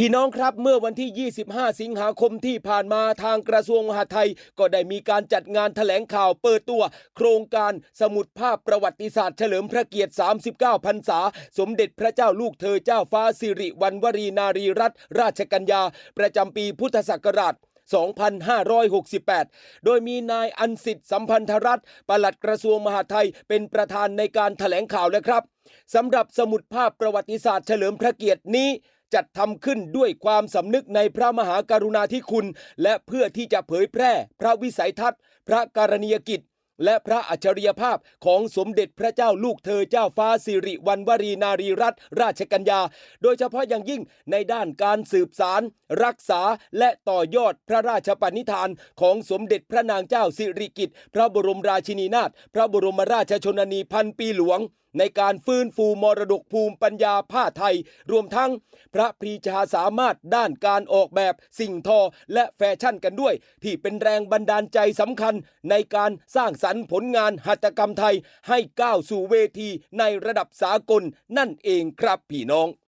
พี่น้องครับเมื่อวันที่ 25 สิงหาคมที่ผ่านมาทางกระทรวงมหาดไทย ก็ได้มีการจัดงานแถลงข่าวเปิดตัว โครงการสมุดภาพประวัติศาสตร์เฉลิมพระเกียรติ 39 พรรษา สมเด็จพระเจ้าลูกเธอเจ้าฟ้าสิริวัณวรีนารีรัตนราชกัญญา ประจำปีพุทธศักราช2568 โดยมีนายอันสิทธิ์สัมพันธรัตน์ปลัดกระทรวงมหาดไทยเป็นประธานในการแถลงข่าวนะครับสำหรับสมุดภาพประวัติศาสตร์เฉลิมพระเกียรตินี้ จัดทำขึ้นด้วยความสำนึกในพระมหากรุณาธิคุณ และเพื่อที่จะเผยแพร่ พระวิสัยทัศน์ พระการณียกิจ และพระอัจฉริยภาพของสมเด็จพระเจ้าลูกเธอเจ้าฟ้าสิริวัณวรีนารีรัตนราชกัญญา โดยเฉพาะอย่างยิ่งในด้านการสืบสาร รักษาและต่อยอดพระราชปณิธานของสมเด็จพระนางเจ้าสิริกิติ์พระบรมราชินีนาถพระบรมราชชนนีพันปีหลวงในการฟื้นฟูมรดกภูมิปัญญาผ้าไทย รวมทั้งพระปรีชาสามารถด้านการออกแบบสิ่งทอและแฟชั่นกันด้วย ที่เป็นแรงบันดาลใจสำคัญ ในการสร้างสรรค์ผลงานหัตถกรรมไทยให้ก้าวสู่เวทีในระดับสากลนั่นเองครับพี่น้อง